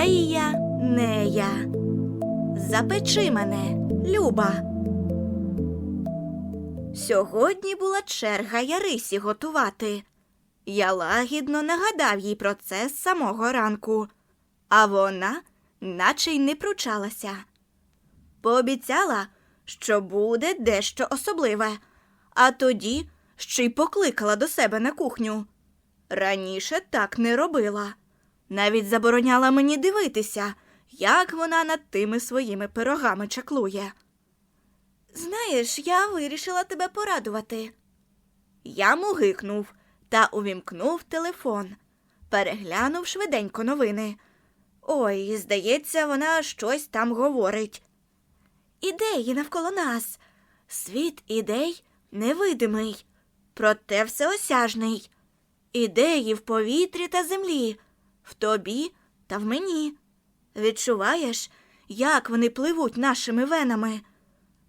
Айя нея. Запечи мене, Люба. Сьогодні була черга Ярисі готувати. Я лагідно нагадав їй про це з самого ранку, а вона наче й не пручалася. Пообіцяла, що буде дещо особливе, а тоді ще й покликала до себе на кухню. Раніше так не робила. Навіть забороняла мені дивитися, як вона над тими своїми пирогами чаклує. Знаєш, я вирішила тебе порадувати. Я мугикнув та увімкнув телефон, переглянув швиденько новини. Ой, здається, вона щось там говорить. Ідеї навколо нас. Світ ідей невидимий, проте всеосяжний. Ідеї в повітрі та землі, в тобі та в мені. Відчуваєш, як вони пливуть нашими венами?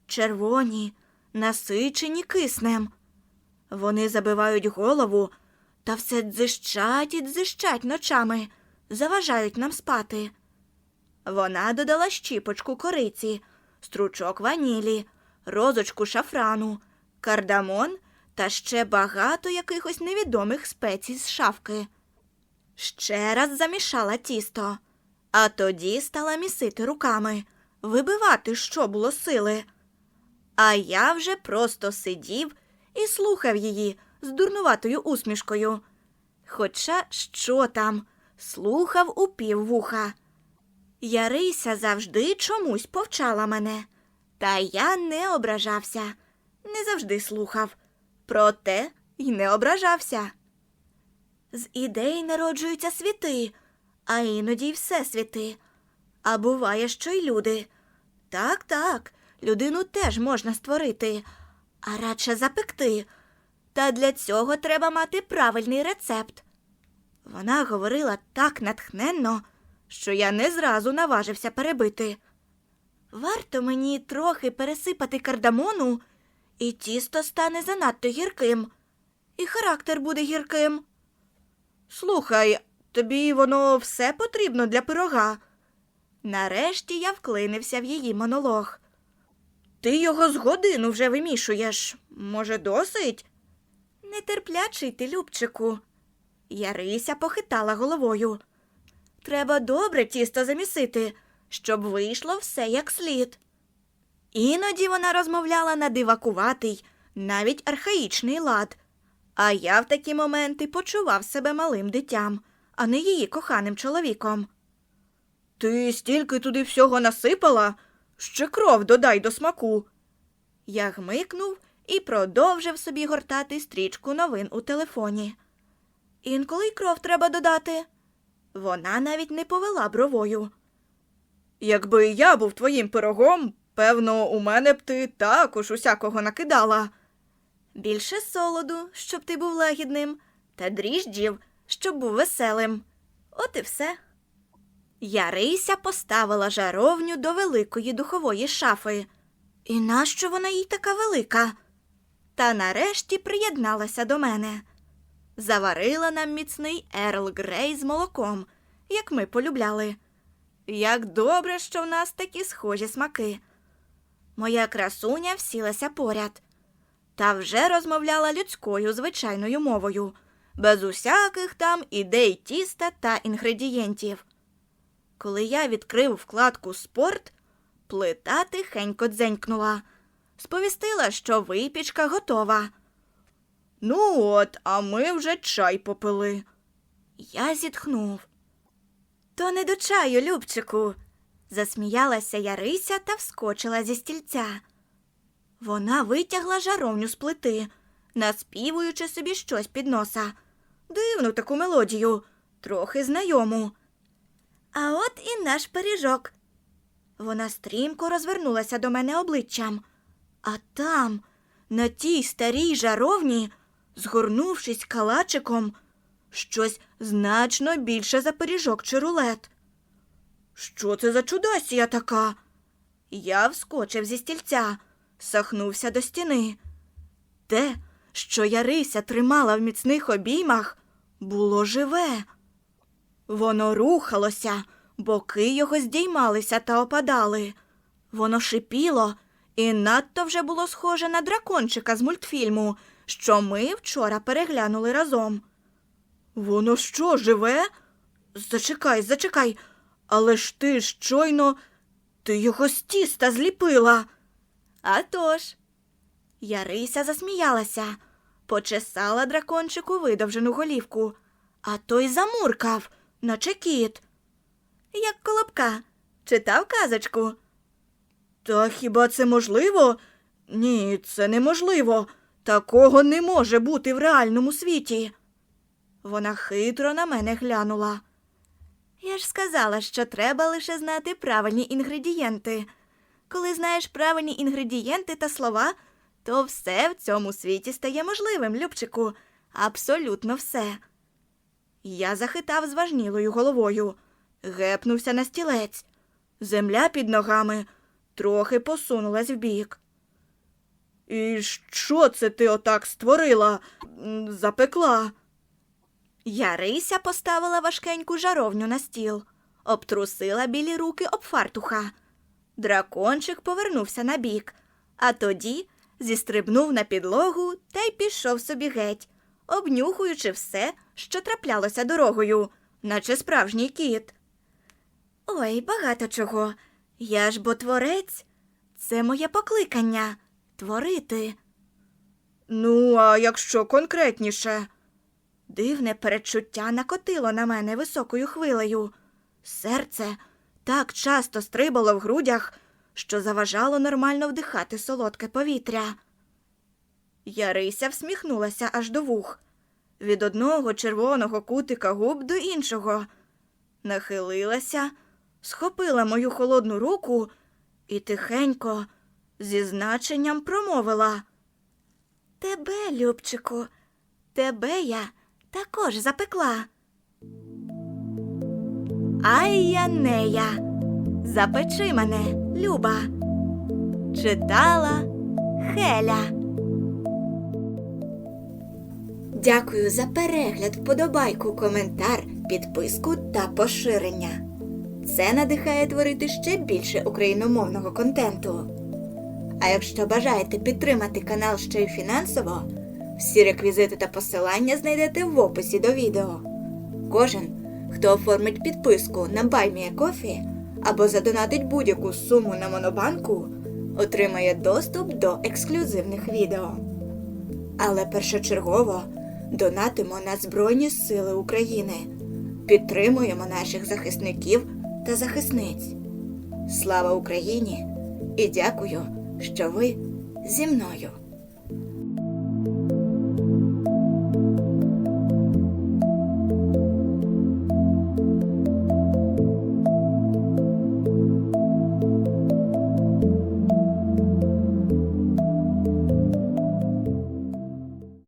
Червоні, насичені киснем. Вони забивають голову та все дзищать і дзищать ночами, заважають нам спати. Вона додала щіпочку кориці, стручок ванілі, розочку шафрану, кардамон та ще багато якихось невідомих спецій з шафки. Ще раз замішала тісто, а тоді стала місити руками, вибивати, що було сили. А я вже просто сидів і слухав її з дурнуватою усмішкою. Хоча що там, слухав у піввуха. Ярися завжди чомусь повчала мене, та я не ображався, не завжди слухав, проте й не ображався. З ідей народжуються світи, а іноді й всесвіти. А буває, що й люди. Так, так, людину теж можна створити, а радше запекти. Та для цього треба мати правильний рецепт. Вона говорила так натхненно, що я не зразу наважився перебити. Варто мені трохи пересипати кардамону, і тісто стане занадто гірким, і характер буде гірким. Слухай, тобі воно все потрібно для пирога. Нарешті я вклинився в її монолог. Ти його з годину вже вимішуєш. Може, досить? Нетерплячий ти, Любчику. Ярися похитала головою. Треба добре тісто замісити, щоб вийшло все як слід. Іноді вона розмовляла на дивакуватий, навіть архаїчний лад, а я в такі моменти почував себе малим дитям, а не її коханим чоловіком. Ти стільки туди всього насипала, ще кров додай до смаку. Я гмикнув і продовжив собі гортати стрічку новин у телефоні. Інколи й кров треба додати. Вона навіть не повела бровою. Якби я був твоїм пирогом, певно, у мене б ти також усякого накидала. Більше солоду, щоб ти був лагідним, та дріжджів, щоб був веселим. От і все. Ярися поставила жаровню до великої духової шафи. І нащо вона їй така велика? Та нарешті приєдналася до мене. Заварила нам міцний Ерл Грей з молоком, як ми полюбляли. Як добре, що в нас такі схожі смаки. Моя красуня всілася поряд та вже розмовляла людською звичайною мовою, без усяких там ідей тіста та інгредієнтів. Коли я відкрив вкладку Спорт, плита тихенько дзенькнула, сповістила, що випічка готова. Ну от, а ми вже чай попили. Я зітхнув. То не до чаю, Любчику, засміялася Ярися та вскочила зі стільця. Вона витягла жаровню з плити, наспівуючи собі щось під носа. Дивну таку мелодію, трохи знайому. А от і наш пиріжок. Вона стрімко розвернулася до мене обличчям, а там, на тій старій жаровні, згорнувшись калачиком, щось значно більше за пиріжок чи рулет. Що це за чудасія така? Я вскочив зі стільця, сахнувся до стіни. Те, що Ярися тримала в міцних обіймах, було живе. Воно рухалося, Боки його здіймалися та опадали. Воно шипіло і надто вже було схоже на дракончика з мультфільму, що ми вчора переглянули разом. Воно що, живе? Зачекай, зачекай, але ж ти щойно ти його з тіста зліпила. А тож. Ярися засміялася, почесала дракончику видовжену голівку, а той замуркав, наче кіт. Як колобка, читав казочку. Та хіба це можливо? Ні, це неможливо. Такого не може бути в реальному світі. Вона хитро на мене глянула. Я ж сказала, що треба лише знати правильні інгредієнти. Коли знаєш правильні інгредієнти та слова, то все в цьому світі стає можливим, Любчику. Абсолютно все. Я захитав зважнілою головою, гепнувся на стілець. Земля під ногами трохи посунулась вбік. І що це ти отак створила? Запекла? Ярися поставила важкеньку жаровню на стіл, обтрусила білі руки об фартуха. Дракончик повернувся на бік, а тоді зістрибнув на підлогу та й пішов собі геть, обнюхуючи все, що траплялося дорогою, наче справжній кіт. Ой, багато чого. Я ж бо творець. Це моє покликання творити. Ну, а якщо конкретніше? Дивне передчуття накотило на мене високою хвилею. Серце так часто стрибало в грудях, що заважало нормально вдихати солодке повітря. Ярися всміхнулася аж до вух, від одного червоного кутика губ до іншого. Нахилилася, схопила мою холодну руку і тихенько, зі значенням промовила. Тебе, Любчику, тебе я також запекла. Ай я нея, запечи мене, Люба. Читала Хеля. Дякую за перегляд, вподобайку, коментар, підписку та поширення. Це надихає творити ще більше україномовного контенту. А якщо бажаєте підтримати канал ще й фінансово, всі реквізити та посилання знайдете в описі до відео. Кожен, хто оформить підписку на BuyMeACoffee або задонатить будь-яку суму на монобанку, отримає доступ до ексклюзивних відео. Але першочергово донатимо на Збройні Сили України, підтримуємо наших захисників та захисниць. Слава Україні! І дякую, що ви зі мною.